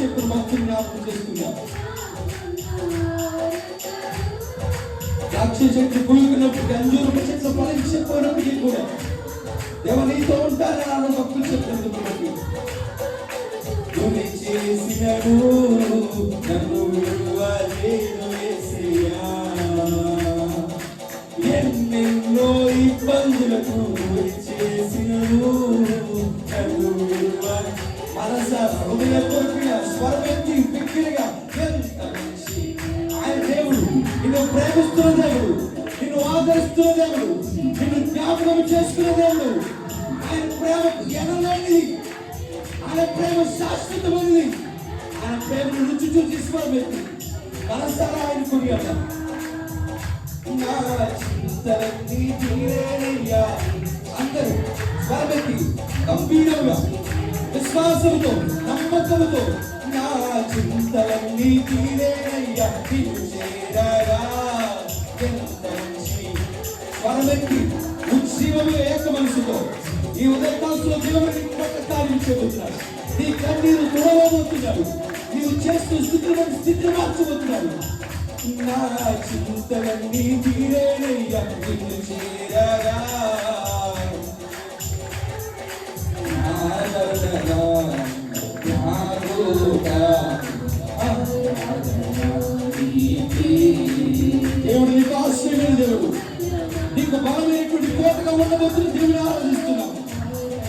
చెప్పిన భక్తులు జ్ఞాపకం చేసుకున్నాం ద్రాక్ష చెట్లు పులుగునప్పుడు అంజూరు చెట్లు ఫలించకపోయినప్పటికీ కూడా దేవ నీతో ఉంటారని అన్న భక్తులు చెప్పినందుకు తుని చేసినను నన్ను ఎన్నెన్నో ఇబ్బందులకు చేసినను నన్ను అరస హృదయ కోరికగా స్వరమెత్తి ఆయన దేవుడు నిన్ను ప్రేమిస్తున్న దేవుడు నిన్ను ఆదరిస్తున్న దేవుడు నిన్ను జ్ఞాపకం చేసుకున్న దేవుడు ఆయన ప్రేమ ఎనలేనిది ఆయన ప్రేమ శాశ్వతమైనది ఆయన ప్రేమను రుచి చూసి స్వరమెత్తి ఆయన కొనియాలి నా చింతలన్నీ తీరేనయ్యా అందరూ స్వరమెత్తి గంభీరంగా విశ్వాసంతో నమ్మకంతో నా చింతలన్నీ తీరేనయ్యా నిన్ను చేరగా ఎంత మంచి. స్వరమెత్తి ఉత్సవము ఏక మనసుతో ఈ ఉదయకాశంలో దేవుని కొత్త నీ కన్నీరు తుడవబోతున్నాడు. నీవు చేస్తున్న స్థితిని స్థితిని మార్చబోతున్నాడు నా చింతలన్నీ తీరేనయ్యా నిన్ను చేరగా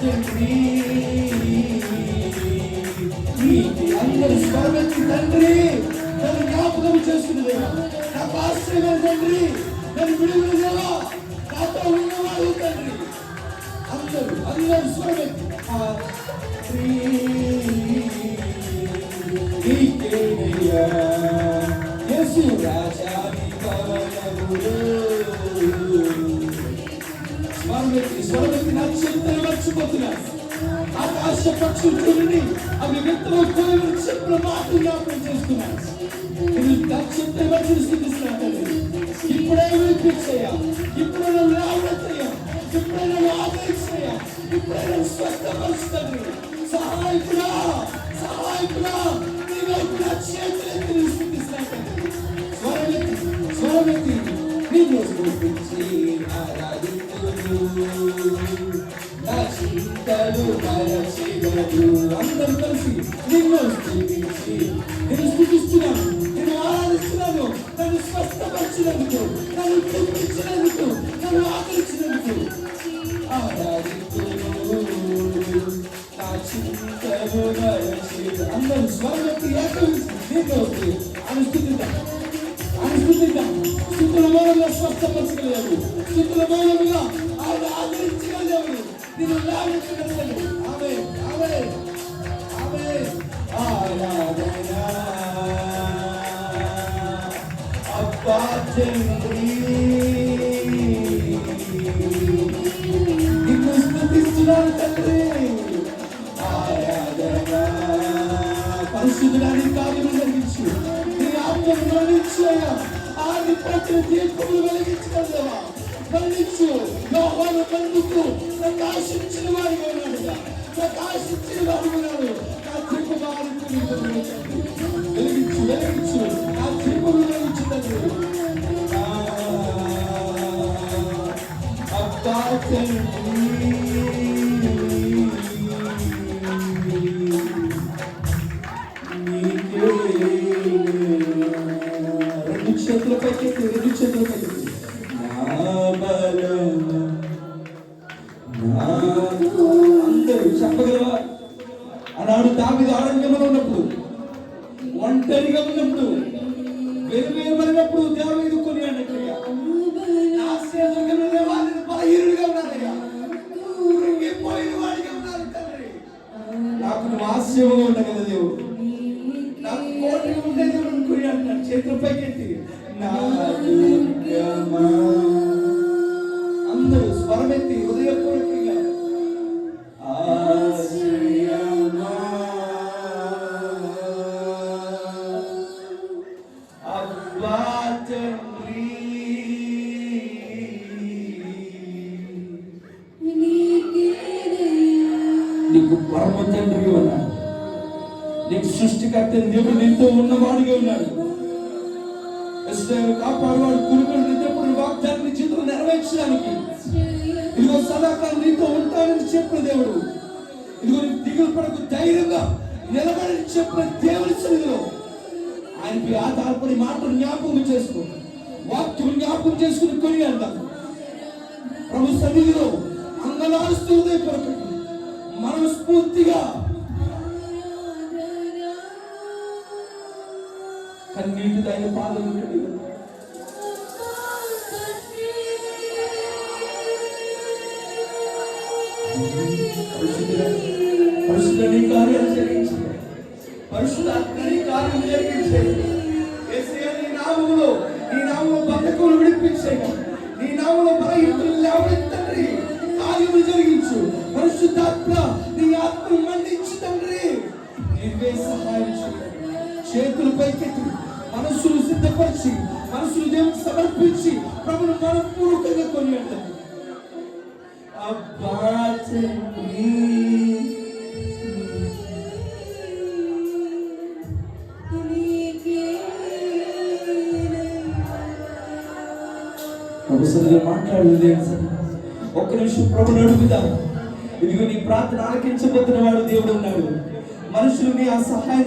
తండ్రి నీకు అందరూ స్వరమెత్తి తండ్రి నన్ను జ్ఞాపకం చేస్తున్నదేవా నాకు ఆశ్రయమైన తండ్రి నన్ను విడుదల దేవా నాతో ఉన్నవాడు తండ్రి అందరూ అందరూ స్వరమెత్తి ఆ స్వరమెత్తి స్వరమెత్తి నక్షత్రం మర్చిపోతున్నారు. ఆకాశ పక్షులు చూడండి అవి విత్తనం కోయమని చెప్పిన మాట జ్ఞాపకం చేస్తున్నారు. నక్షత్రం మర్చి స్థితిస్తున్నారు ఇప్పుడే వినిపించయ్యా ఇప్పుడే నన్ను రావడయ్యా ఇప్పుడే నన్ను ఆదరించయ్యా ఇప్పుడే నన్ను స్వస్థపరుస్తుంది సహాయకుడా సహాయకుడా. మరచినదు అందరూ కలిసి నిన్ను స్థుతించి నేను స్థుతిస్తున్నాను నేను ఆరాధిస్తున్నాను నన్ను స్వస్థపరిచినందుకు నన్ను చూపించినందుకు నన్ను ఆదరించినందుకు ఆరాధించును నా చింతలు మరచి అందరూ స్వరమెత్తి ఏకమించి నిన్ను అనుస్థితిద్దాం అనుస్థితిద్దాం స్థుతుల మూలంగా స్వస్థపరచగలవు స్థుతుల మూలంగా ఆయన ఆదరించగలవు నిన్ను లాభించగలవు పరిశుద్ధుడానికి కార్యము జరిగించు నీ ఆత్మను మరణించయ్యా ఆది ప్రతి వెలిగించగలవా మరణించు యోహాను బంధుకు ప్రకాశించిన వాడిగా ఉన్నాడుగా ప్రకాశించిన వారు ఉన్నాడు ఆనాడు దావిది ఆరంగంలో ఉన్నప్పుడు. ఒంటరిగా ఉన్నప్పుడు వెలువేయబడినప్పుడు దేవీదు కొని వీరుడిగా ఉన్నారయ్యా కృంగిపోయిన వాడిగా ఉన్నారు తండ్రి. నాకు నువ్వు ఆశ్చర్యంగా ఉండగల దేవుడు. నాకు కోరిక ఉండే దేవుడు గురి అంటున్నాడు చేతులు పైకెత్తి. నాకు నీకు పరమ తండ్రి ఉన్నాడు. నీకు సృష్టికర్త దేవుడు నీతో ఉన్నవాడిగా ఉన్నాడు. కాపాడువాడు కురుకులు నిద్రప్పుడు వాగ్దాన్ని చిత్రం నెరవేర్చడానికి. ఇదిగో సదాకాలం నీతో ఉంటానని చెప్పిన దేవుడు. ఇదిగో నీకు దిగులు పడకు ధైర్యంగా నిలబడి చెప్పిన దేవుని సన్నిధిలో ఆయనకి ఆధారపడి మాటలు జ్ఞాపకం చేసుకో. వాక్యం జ్ఞాపకం చేసుకుని కొని అంటాం ప్రభు సన్నిధిలో అంగలారుస్తూ ఉదయపడకండి మనస్ఫూర్తిగా. కన్నీటి దైన పాదలు పరిశుద్ధని కార్యం నీ పరిశుద్ధాత్మని కార్యం జరిగించే ఈ నీ నామములో నీ నామములో బంధకులు విడిపించేయ సిద్ధపరిచి మనసును దేవునికి సమర్పించి ప్రభును మనపూర్వకంగా కొని అబ్బా మాట్లాడలేదు ఒక్క నిమిషం ప్రభుని అడుగుదాం. ఇదిగో నీ ప్రార్థన ఆలకించబోతున్న వాడు దేవుడు ఉన్నాడు. మనుషులు నీ ఆ సహాయం